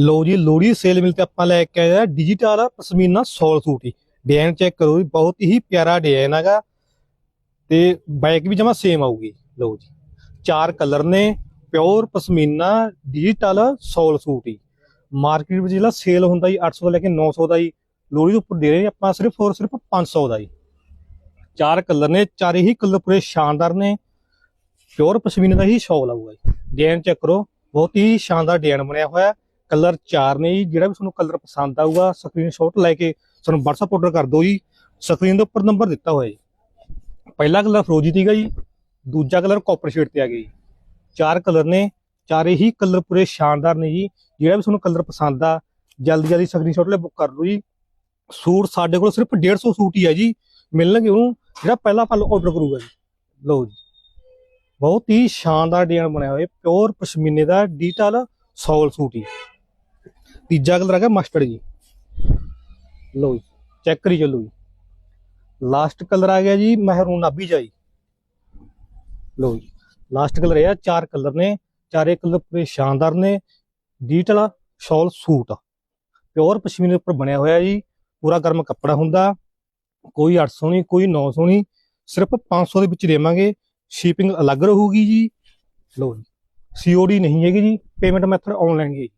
ਲੋ ਜੀ ਲੋੜੀ ਸੇਲ ਮਿਲ ਤੇ ਆਪਾਂ ਲੈ ਕੇ ਆਇਆ ਡਿਜੀਟਲ ਪਸ਼ਮੀਨਾ ਸੋਲ ਸੂਟ ਹੀ ਡਿਜ਼ਾਈਨ ਚੈੱਕ ਕਰੋ ਜੀ, ਬਹੁਤ ਹੀ ਪਿਆਰਾ ਡਿਜ਼ਾਈਨ ਹੈਗਾ। ਤੇ ਬੈਕ ਵੀ ਜਮਾ ਸੇਮ ਆਊਗੀ ਲੋ ਜੀ। ਚਾਰ ਕਲਰ ਨੇ ਪਿਓਰ ਪਸ਼ਮੀਨਾ ਡਿਜੀਟਲ ਸੋਲ ਸੂਟ ਹੀ ਮਾਰਕੀਟ ਵਿੱਚ ਜਿਹੜਾ ਸੇਲ ਹੁੰਦਾ ਜੀ 800 ਤੋਂ ਲੈ ਕੇ 900 ਦਾ ਹੀ ਲੋੜੀ ਦੇ ਉੱਪਰ ਦੇ ਰਹੇ ਨੇ ਆਪਾਂ ਸਿਰਫ ਔਰ ਸਿਰਫ 500 ਦਾ ਹੀ ਚਾਰ ਕਲਰ ਨੇ, ਚਾਰੇ ਹੀ ਕਲਰ ਪੂਰੇ ਸ਼ਾਨਦਾਰ ਨੇ। ਪਿਓਰ ਪਸ਼ਮੀਨਾ ਦਾ ਹੀ ਸ਼ਾਲ ਆਊਗਾ ਜੀ। ਡਿਜ਼ਾਈਨ ਚੈੱਕ ਕਰੋ, ਬਹੁਤ ਹੀ ਸ਼ਾਨਦਾਰ ਡਿਜ਼ਾਈਨ ਬਣਿਆ ਹੋਇਆ। ਕਲਰ ਚਾਰ ਨੇ ਜੀ, ਜਿਹੜਾ ਵੀ ਤੁਹਾਨੂੰ ਕਲਰ ਪਸੰਦ ਆਊਗਾ ਸਕਰੀਨਸ਼ਾਟ ਲੈ ਕੇ ਸਾਨੂੰ WhatsApp ਆਰਡਰ ਕਰ ਦਿਓ ਜੀ। ਸਕਰੀਨ ਦੇ ਉੱਪਰ ਨੰਬਰ ਦਿੱਤਾ ਹੋਇਆ ਜੀ। ਪਹਿਲਾ ਕਲਰ ਫਰੋਜੀ ਸੀਗਾ ਜੀ, ਦੂਜਾ ਕਲਰ ਕਾਪਰ ਸ਼ੇਡ ਤੇ ਆ ਗਿਆ ਜੀ। ਚਾਰ ਕਲਰ ਨੇ, ਚਾਰੇ ਹੀ ਕਲਰ ਪੂਰੇ ਸ਼ਾਨਦਾਰ ਨੇ ਜੀ, ਜਿਹੜਾ ਵੀ ਤੁਹਾਨੂੰ ਕਲਰ ਪਸੰਦ ਆ, ਜਲਦੀ ਜਲਦੀ ਸਕਰੀਨਸ਼ਾਟ ਲੈ ਬੁੱਕ ਕਰ ਲਓ ਜੀ। ਸੂਟ ਸਾਡੇ ਕੋਲ ਸਿਰਫ 150 ਸੂਟ ਹੀ ਆ ਜੀ, ਮਿਲਣਗੇ ਉਹਨੂੰ, ਜਿਹੜਾ ਪਹਿਲਾ ਪਲ ਆਰਡਰ ਕਰੂਗਾ ਜੀ। ਲਓ ਜੀ। ਬਹੁਤ ਹੀ ਸ਼ਾਨਦਾਰ ਡਿਜ਼ਾਈਨ ਬਣਿਆ ਹੋਇਆ ਪਿਓਰ ਪਸ਼ਮੀਨੇ ਦਾ ਡਿਜੀਟਲ ਸੋਲ ਸੂਟ ਹੀ। ਤੀਜਾ ਕਲਰ ਹੈਗਾ ਮਸਟਰਡ ਜੀ। ਲਓ ਜੀ, ਚੈੱਕ ਕਰੀ ਚੱਲੋ ਜੀ। ਲਾਸਟ ਕਲਰ ਆ ਗਿਆ ਜੀ ਮਹਿਰੂਨ ਨਾਬੀ ਜਾਈ। ਲਓ ਜੀ, ਲਾਸਟ ਕਲਰ ਇਹ ਆ, ਚਾਰ ਕਲਰ ਨੇ, ਚਾਰੇ ਕਲਰ ਪੂਰੇ ਸ਼ਾਨਦਾਰ ਨੇ ਡਿਜੀਟਲ ਸ਼ਾਲ ਸੂਟ ਪਿਓਰ ਪਸ਼ਮੀਨੇ ਉੱਪਰ ਬਣਿਆ ਹੋਇਆ ਜੀ, ਪੂਰਾ ਗਰਮ ਕੱਪੜਾ ਹੁੰਦਾ, ਕੋਈ 800 ਨਹੀਂ, ਕੋਈ 900 ਨਹੀਂ, ਸਿਰਫ 500 ਦੇ ਵਿੱਚ ਦੇਵਾਂਗੇ, ਸ਼ਿਪਿੰਗ ਅਲੱਗ ਰਹੂਗੀ ਜੀ। ਲਓ ਜੀ ਸੀਓਡੀ ਨਹੀਂ ਹੈਗੀ ਜੀ ਪੇਮੈਂਟ ਮੈਥਡ ਆਨਲਾਈਨ ਹੀ ਹੈ